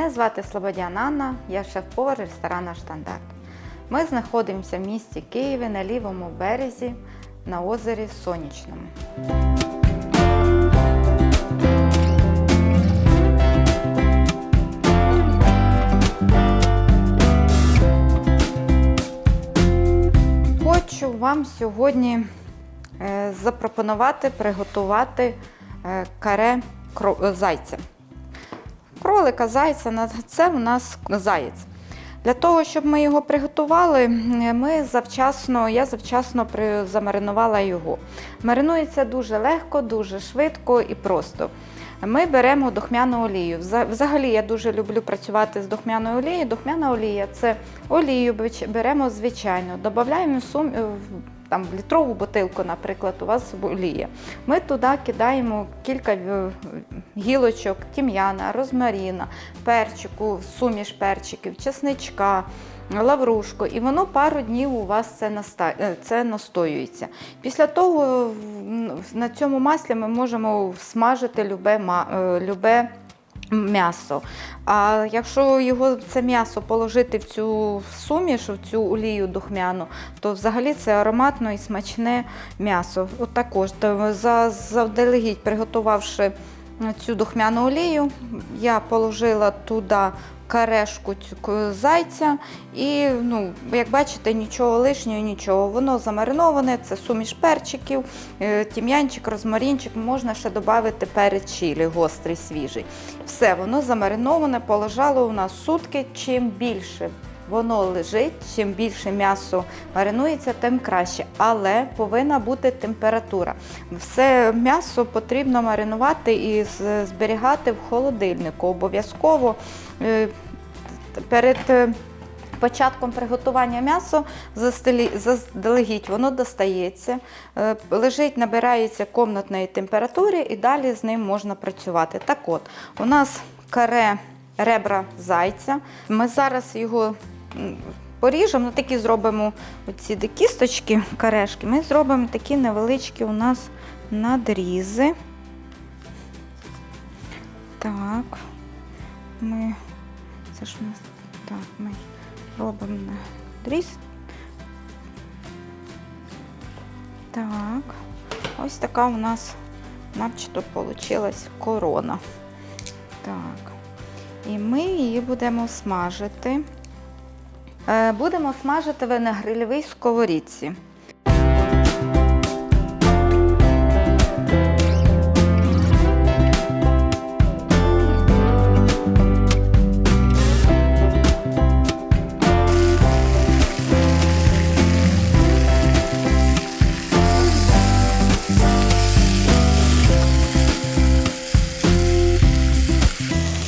Мене звати Слободян Анна, я шеф-повар ресторану Штандарт. Ми знаходимося в місті Києві на лівому березі на озері Сонячному. Хочу вам сьогодні е, запропонувати приготувати е, каре зайця. Кролика, зайця, на- це у нас заєць. Для того, щоб ми його приготували, ми завчасно, я завчасно замаринувала його. Маринується дуже легко, дуже швидко і просто. Ми беремо духмяну олію. Взагалі я дуже люблю працювати з духмяною олією. Духмяна олія це олію беремо звичайно, додаємо сум, там, літрову бутилку, наприклад, у вас олія. Ми туди кидаємо кілька е, гілочок, тім'яна, розмаріна, перчику, суміш перчиків, чесничка, лаврушку, і воно пару днів у вас це, наста... е, це настоюється. Після того на цьому маслі ми можемо смажити любе, е, любе м'ясо. А якщо його це м'ясо положити в цю суміш, в цю олію духмяну, то взагалі це ароматно і смачне м'ясо. От також завдалегідь приготувавши цю духмяну олію, я положила туди карешку зайця і, ну, як бачите, нічого лишнього, нічого. Воно замариноване, це суміш перчиків, е, тім'янчик, розмарінчик, можна ще додати перець чилі, гострий, свіжий. Все, воно замариноване, полежало у нас сутки. Чим більше воно лежить, чим більше м'ясо маринується, тим краще. Але повинна бути температура. Все м'ясо потрібно маринувати і зберігати в холодильнику. Обов'язково е, перед е, початком приготування застелі- заздалегідь воно достається, е, лежить, набирається комнатної температури і далі з ним можна працювати. Так от, у нас каре ребра зайця. Ми зараз його поріжемо, ну, такі зробимо оці де кісточки, карешки. Ми зробимо такі невеличкі у нас надрізи. Так, ми, це ж у нас, так, ми робимо надріз. Так, ось така у нас начебто получилась корона. Так. І ми її будемо смажити. Е, Будемо смажити ви на грильовій сковорідці.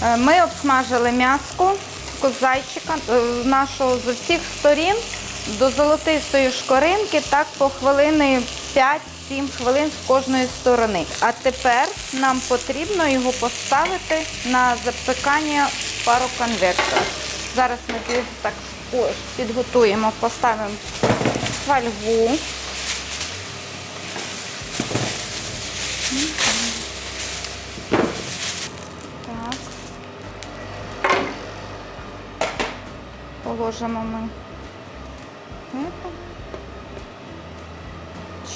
Е, Ми обсмажили м'яско зайчика е, нашого з усіх сторін до золотистої шкоринки, так по хвилини 5-7 хвилин з кожної сторони. А тепер нам потрібно його поставити на запікання в пароконвектор. Зараз ми так підготуємо, поставимо фольгу. Положимо ми это.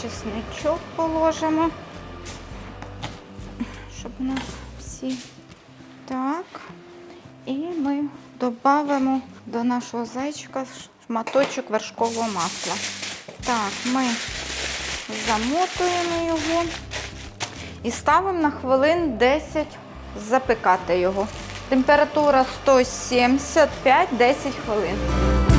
чесничок положимо, щоб у нас всі так. І ми додамо до нашого зайчика шматочок вершкового масла. Так, ми замотуємо його і ставимо на хвилин 10 запекати його. Температура 175 10 хвилин.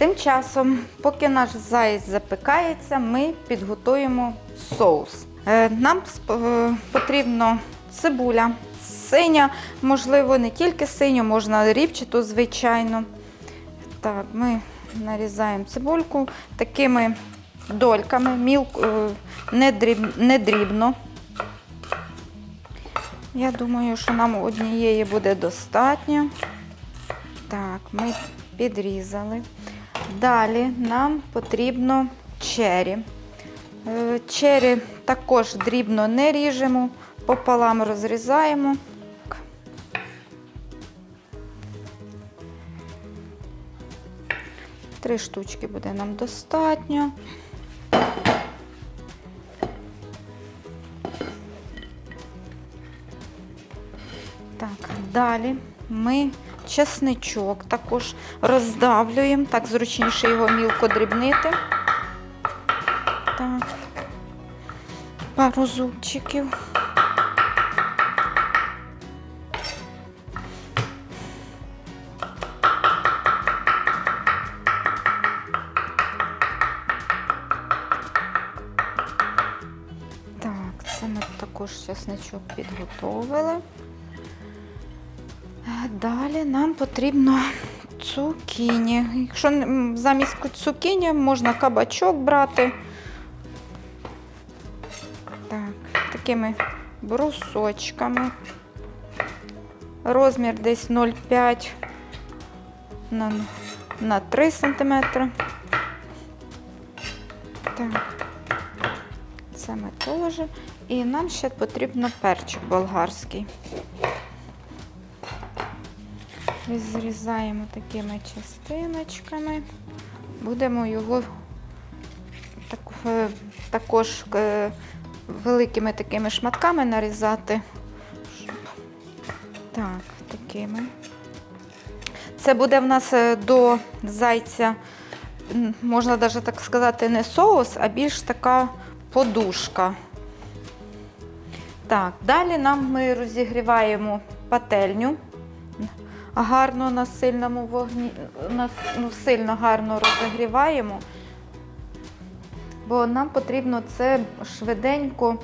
Тим часом, поки наш заєць запікається, ми підготуємо соус. Е, Нам е, потрібно цибуля, синя, можливо, не тільки синю, можна рібчату, звичайно. Так, ми нарізаємо цибульку такими дольками, мілко, е, не дрібно. Я думаю, що нам однієї буде достатньо. Так, ми підрізали. Далі нам потрібно чері. Е, Чері також дрібно не ріжемо, пополам розрізаємо. Три штучки буде нам достатньо. Так, далі ми чесничок також роздавлюємо, так зручніше його мілко дрібнити. Так, пару зубчиків. Так, це ми також чесничок підготовили. Далі нам потрібно цукіні. Якщо замість цукіні можна кабачок брати. Так, такими брусочками. Розмір десь 0,5 на, на 3 см. Так, це ми теж. І нам ще потрібно перчик болгарський. Зрізаємо такими частиночками. Будемо його е, також е, великими такими шматками нарізати. Так, такими. Це буде в нас е, до зайця, можна навіть так сказати, не соус, а більш така подушка. Так, далі нам ми розігріваємо пательню гарно на сильному вогні, на, ну, сильно гарно розігріваємо, бо нам потрібно це швиденько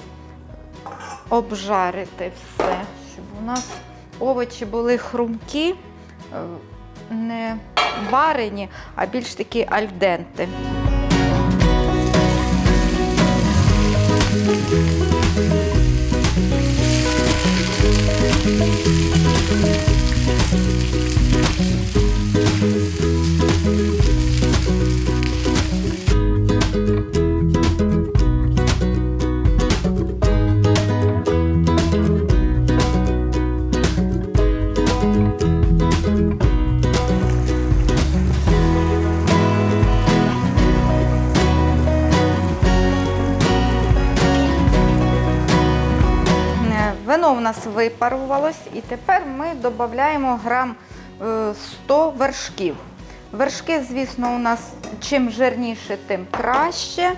обжарити все, щоб у нас овочі були хрумкі, е, не варені, а більш такі альденти. Е, Вино в нас випарувалось, і тепер ми додаємо грам е, 100 вершків. Вершки, звісно, у нас чим жирніше, тим краще.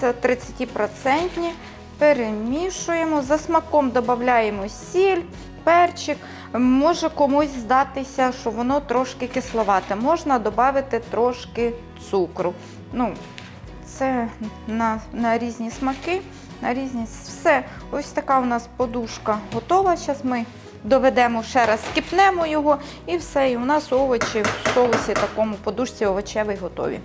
Це 30%. Перемішуємо. За смаком додаємо сіль, перчик. Може комусь здатися, що воно трошки кисловате. Можна додати трошки цукру. Ну, це на, на різні смаки, на різні все. Ось така у нас подушка готова. Зараз ми доведемо ще раз, скіпнемо його і все. І у нас овочі в соусі такому подушці овочевий готові.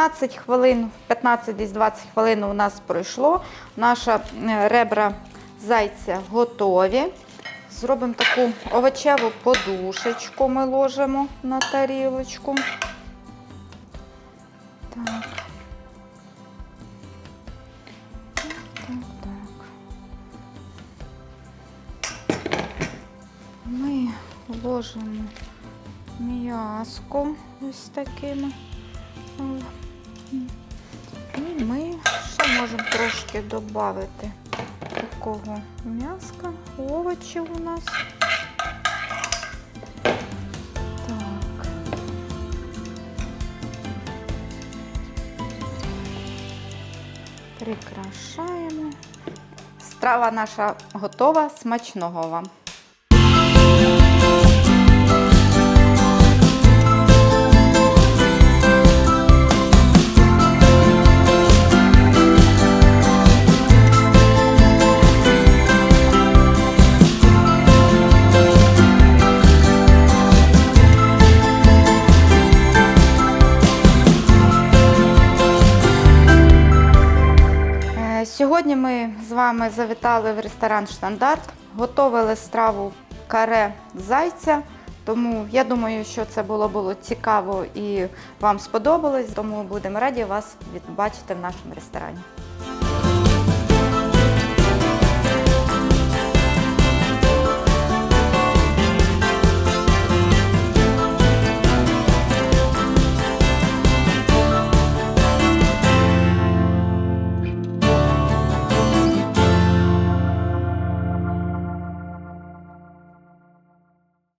П'ятнадцять хвилин, 15 десь 20 хвилин у нас пройшло. Наша е, ребра зайця готові. Зробимо таку овочеву подушечку, ми ложимо на тарілочку. Так. Так, так. Ми ложимо м'яско ось такими. Можемо трошки додати такого м'яска, овочів у нас. Прикрашаємо. Страва наша готова. Смачного вам! Сьогодні ми з вами завітали в ресторан Штандарт, готували страву каре зайця. Тому я думаю, що це було, було цікаво і вам сподобалось. Тому будемо раді вас бачити в нашому ресторані.